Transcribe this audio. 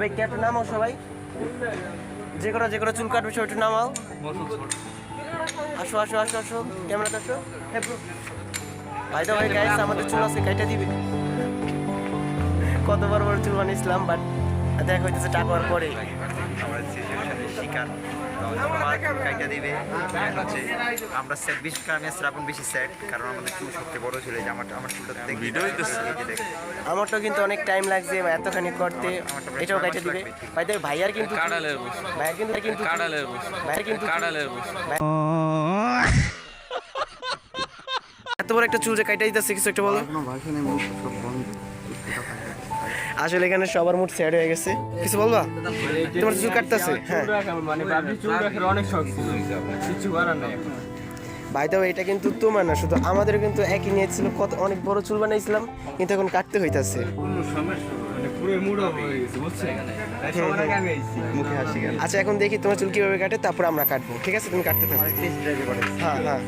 ভাই ক্যাপটা নামাও সবাই। যে কোনো যে কোনো চুল কাটবে, সবাই একটু নামাও। আসো আসো আসো আসো। ক্যামেরা আসো। ভাই তো ভাই গাইস আমাদের চুল আছে কাইটা দিবে। কত বড় বড় চুল বানিয়েছিলাম বাট দেখা হইতেছে টাকা পরে। আমরা শিকার কাইটা দিবে। হচ্ছে আমরা স্যাড বিশ কারণে শ্রাবণ বেশি স্যাড কারণ আমাদের চুল সবচেয়ে বড় ছিল যে আমার আমার চুলটা ভিডিও। আমারটাও কিন্তু অনেক টাইম লাগছে এতখানি করতে। এটাও কাইটা দিবে। ভাই দেখ ভাইয়ার কিন্তু কাঁড়ালের বস ভাইয়ার কিন্তু কিন্তু কাঁড়ালের বস ভাইয়ার কিন্তু কাঁড়ালের বস এত বড় একটা চুল যে কাইটা দিতেছে কিছু একটা বলো। আসলে এখানে সবার মুড স্যাড হয়ে গেছে। কিছু বলবা? তোমার চুল কাটতেছে? হ্যাঁ। মানে। ভাই তো এটা কিন্তু তোমার না শুধু আমাদের কিন্তু একই নিয়ে ছিল। কত অনেক বড় চুল বানাইছিলাম কিন্তু এখন কাটতে হইতাছে। মানে হয়ে গেল। আচ্ছা এখন দেখি তোমার চুল কীভাবে কাটে তারপর আমরা কাটবো ঠিক আছে? তুমি কাটতে থাকো। হ্যাঁ হ্যাঁ।